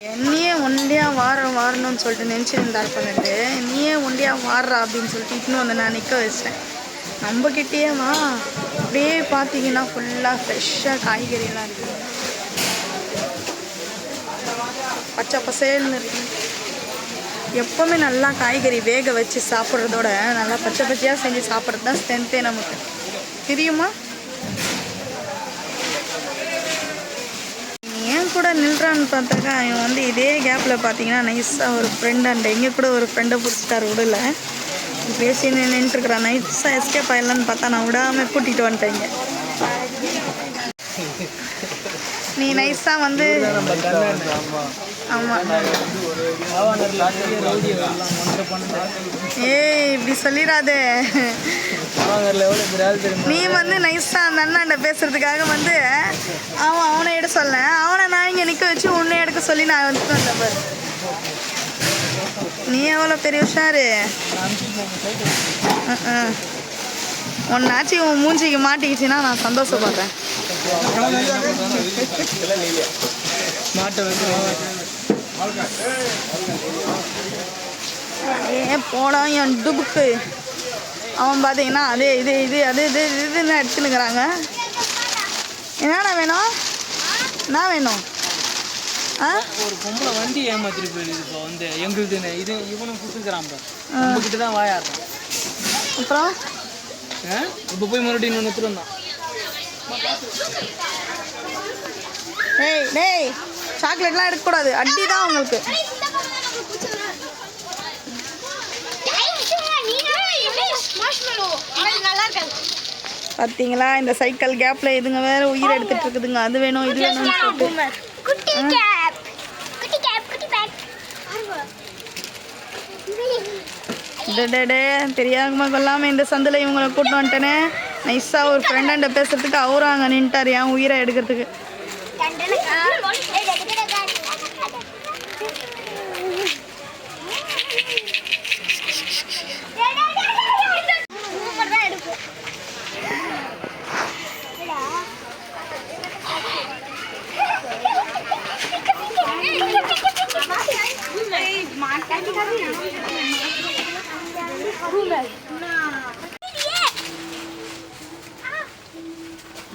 என்னையே ஒண்டியாக வார வாரணும்னு சொல்லிட்டு நினச்சிருந்தார் பண்ணிட்டு நீயே ஒண்டியாக வாடுறா அப்படின்னு சொல்லிட்டு இட்டுன்னு வந்து நான் நிற்க வச்சிட்டேன். நம்மக்கிட்டேயே வா. அப்படியே பார்த்தீங்கன்னா ஃபுல்லாக ஃப்ரெஷ்ஷாக காய்கறியெல்லாம் இருக்குது பச்சை பசேல்னு இருக்கு. எப்போவுமே நல்லா காய்கறி வேக வச்சு சாப்பிட்றதோட நல்லா பச்சை பச்சையாக செஞ்சு சாப்பிட்றது தான் ஸ்ட்ரென்த்தே நமக்கு. தெரியுமா நீ ஏன் கூட நில்றான்னு பார்த்தாக்கா இவன் வந்து இதே கேப்பில் பார்த்தீங்கன்னா நைஸாக ஒரு ஃப்ரெண்ட் அண்ட் எங்கே கூட ஒரு ஃப்ரெண்டை பிடிச்சிட்டாரு விடல பேசி நின்றுட்டுருக்குறான் நைஸாக எஸ்கேப் ஆயிடலான்னு பார்த்தா நான் விடாமல் கூட்டிகிட்டு வந்துட்டேங்க. நீ நைஸாக வந்து ஆமாம் ஏய் இப்படி சொல்லிடாதே நீ வந்து நைஸாக அந்த அண்ணாண்ட பேசுறதுக்காக வந்து அவன் அவனை எடுக்க சொல்ல அவனை நான் இங்கே நிற்க வச்சு உன்னை எடுக்க சொல்லி நான் வந்து வந்தேன் பாரு. நீ எவ்வளோ பெரிய உஷாரு. உன்னாச்சு உன் மூஞ்சிக்கு மாட்டிக்கிச்சுன்னா நான் சந்தோஷப்படுறேன். ஏன் ஏ போடா என் டுபுக்கு. அவன் பார்த்தீங்கன்னா அதே இது இது அது இது இது இதுன்னு அடிச்சுனுக்குறாங்க என்னண்ணா வேணும்? என்ன வேணும்? ஆ? ஒரு பொம்பளை வண்டி ஏமாத்திட்டு போயிடுது இப்போ வந்து எங்களுதுன்னு. இது இவனும் கொடுத்துக்கிறான் இப்போ. நம்ம கிட்ட தான் வாயாடுறான் அப்புறம்? இப்போ போய் மறுபடியும் இன்னொன்று வந்தான். டேய் டேய் சாக்லேட்லாம் எடுக்கக்கூடாது. அடி தான் உங்களுக்கு பார்த்தீங்களா இந்த சைக்கிள் கேப்பில் இதுங்க வேற உயிர் எடுத்துட்டு இருக்குதுங்க. அது வேணும் இது வேணும்னு சொல்லிட்டு. தெரியாம கொள்ளாம இந்த சந்தில் இவங்களை கூட்டு வந்துட்டேனே. நைஸாக ஒரு ஃப்ரெண்டாண்ட பேசுறதுக்கு அவரும் அங்கே நின்ட்டார் என் உயிரை எடுக்கிறதுக்கு.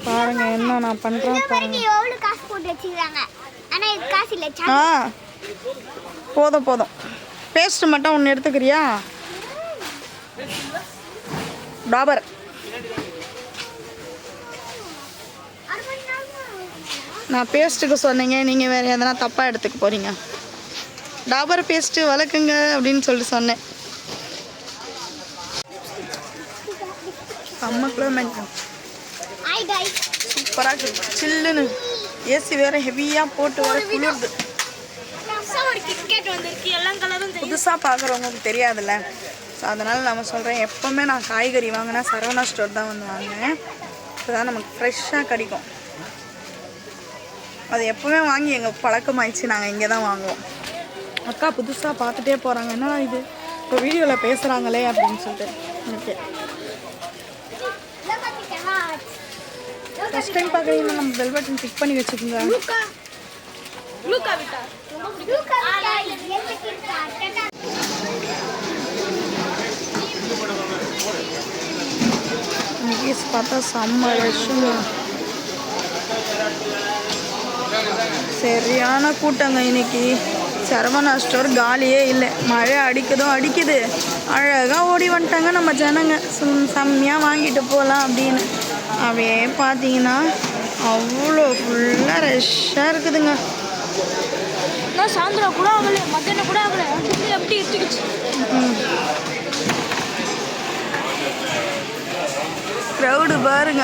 பாருங்க என்ன நான் பண்ணுறேன் பாருங்க எவ்வளவு காசு போட்டு வச்சிருக்காங்க? ஆனா இது காசு இல்ல ஆ போதும் போதும். பேஸ்ட் மட்டும் ஒன்று எடுத்துக்கிறியா? டாபர். நான் பேஸ்ட்டுக்கு சொன்னீங்க நீங்கள் வேறு எதனா தப்பாக எடுத்துக்க போகிறீங்க டாபர் பேஸ்ட்டு வளர்க்குங்க அப்படின்னு சொல்லிட்டு சொன்னேன். செம்ம கிளைமேட் சூப்பராக இருக்கு. சில்லுன்னு. ஏசி வேற ஹெவியாக போட்டு வர குளிர்து. புதுசாக பார்க்குறவங்களுக்கு தெரியாதுல்ல. ஸோ அதனால் நம்ம சொல்கிறேன் எப்போவுமே நான் காய்கறி வாங்கினா சரவணா ஸ்டோர் தான் வந்து வாங்கினேன் இப்போ தான் நமக்கு ஃப்ரெஷ்ஷாக கிடைக்கும். அது எப்போவுமே வாங்கி எங்கள் பழக்கமாயிடுச்சு. நாங்கள் இங்கே தான் வாங்குவோம். அக்கா புதுசாக பார்த்துட்டே போகிறாங்க என்னடா இது? இப்போ வீடியோவில் பேசுகிறாங்களே அப்படின்னு சொல்லிட்டு. ஓகே. ஃபஸ்ட் டைம் பார்க்குறீங்கன்னா நம்ம பெல் பட்டன் கிளிக் பண்ணி வச்சுக்கோங்க. பார்த்தா செம்ம ரஷ்ஷுங்க சரியான கூட்டங்க இன்னைக்கு. சரவணா ஸ்டோர் காலியே இல்லை. மழை அடிக்குதோ அடிக்குது. அழகாக ஓடி வந்துட்டாங்க நம்ம ஜனங்க. சும் செம்மையாக வாங்கிட்டு போகலாம் அப்படின்னு. அப்படியே பார்த்தீங்கன்னா அவ்வளோ ஃபுல்லாக ரஷ்ஷாக இருக்குதுங்க. நான் சாயந்தரா கூட ஆகல மத்தியானம் கூட ஆகல. அதுக்கு எப்படி எடுத்துக்கிச்சு க்ரௌடு பாருங்க.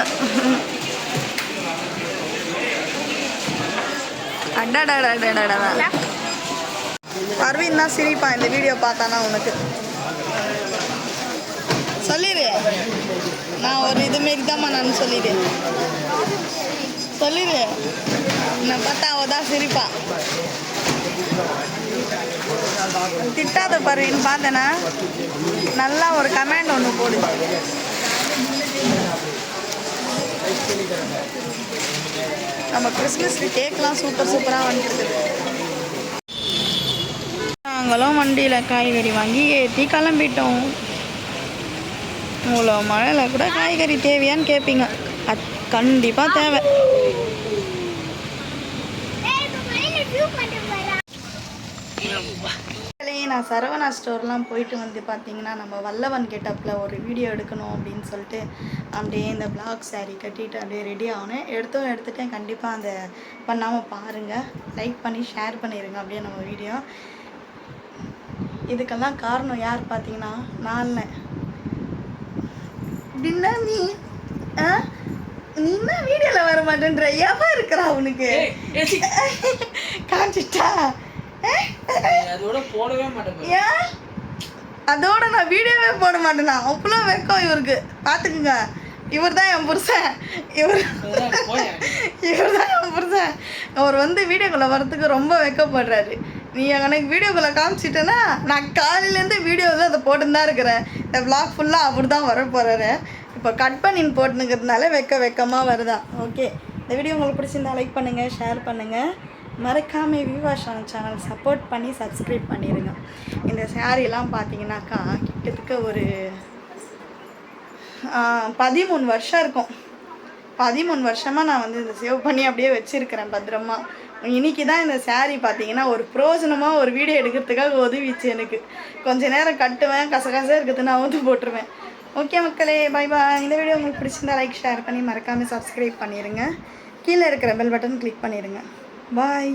அடாடாடாடாடா பர்வீன் தான் சிரிப்பா இந்த வீடியோ பார்த்தானா உனக்கு? சொல்லிடு நான் ஒரு இது மாரி நான் சொல்லிடு சொல்லிடு நான் பார்த்தா அவ தான் சிரிப்பா. திட்டாத பர்வீன் பார்த்தேன்னா நல்லா ஒரு கமெண்ட் ஒன்று போடு. நம்ம கிறிஸ்மஸ்க்கு கேக்லாம் சூப்பர் சூப்பராக வந்துருக்குது. நாங்களும் வண்டியில் காய்கறி வாங்கி ஏற்றி கிளம்பிட்டோம் இவ்வளோ மழையில் கூட காய்கறி தேவையான்னு கேட்பீங்க அது கண்டிப்பாக தேவை நான் சரவணா ஸ்டோர்லாம் போயிட்டு வந்து பார்த்தீங்கன்னா நம்ம வல்லவன் கெட்டப்பில் ஒரு வீடியோ எடுக்கணும் அப்படின்னு சொல்லிட்டு அப்படியே இந்த பிளாக் saree கட்டிட்டு அப்படியே ரெடி ஆனேன் எடுத்தும் எடுத்துட்டேன் கண்டிப்பாக அந்த பண்ணாமல் பாருங்கள் லைக் பண்ணி ஷேர் பண்ணிடுங்க அப்படியே நம்ம வீடியோ இதுக்கெல்லாம் காரணம் யார் பார்த்தீங்கன்னா நான் அப்படின்னா நீ ஆ? நீ என்ன வீடியோவில் வர மாட்டேன்ற ஏப்பா இருக்கிறா உனக்கு காமிச்சிட்டா? அதோட போடவே மாட்டேன் ஏன் அதோட நான் வீடியோவே போட மாட்டேனா? அவ்வளோ வெக்கம் இவருக்கு. பார்த்துக்குங்க. இவர் தான் என் புருஷன். இவர் இவர் தான் என் புருஷன். அவர் வந்து வீடியோக்குள்ளே வரத்துக்கு ரொம்ப வெக்கப்படுறாரு. நீ எனக்கு வீடியோக்குள்ளே காமிச்சிட்டேன்னா நான் காலையிலேருந்து வீடியோவில் அதை போட்டுன்னு தான் இருக்கிறேன். இந்த விளாக் ஃபுல்லாக அப்படி தான் வர போகிறாரு இப்போ கட் பண்ணின்னு போட்டுனுக்கிறதுனால வெக்க வெக்கமாக வருதா? ஓகே இந்த வீடியோ உங்களுக்கு பிடிச்சிருந்தா லைக் பண்ணுங்கள் ஷேர் பண்ணுங்கள் மறக்காமல் விவாஷான் சேனல் சப்போர்ட் பண்ணி சப்ஸ்கிரைப் பண்ணிடுங்க இந்த சாரீலாம் பார்த்தீங்கன்னாக்கா கிட்டத்தட்ட ஒரு பதிமூணு வருஷம் இருக்கும். பதிமூணு வருஷமாக நான் வந்து இந்த சேவ் பண்ணி அப்படியே வச்சுருக்கிறேன் பத்திரமா. இன்னைக்கு தான் இந்த சேரீ பார்த்தீங்கன்னா ஒரு பிரோஜனமாக ஒரு வீடியோ எடுக்கிறதுக்காக உதவிச்சு எனக்கு. கொஞ்ச நேரம் கட்டுவேன் கசகச இருக்கிறது நான் வந்து போட்டுருவேன். ஓகே மக்களே பை பாய் இந்த வீடியோ உங்களுக்கு பிடிச்சிருந்தா லைக் ஷேர் பண்ணி மறக்காமல் சப்ஸ்கிரைப் பண்ணிடுங்க கீழே இருக்கிற பெல் பட்டன் கிளிக் பண்ணிடுங்க பாய்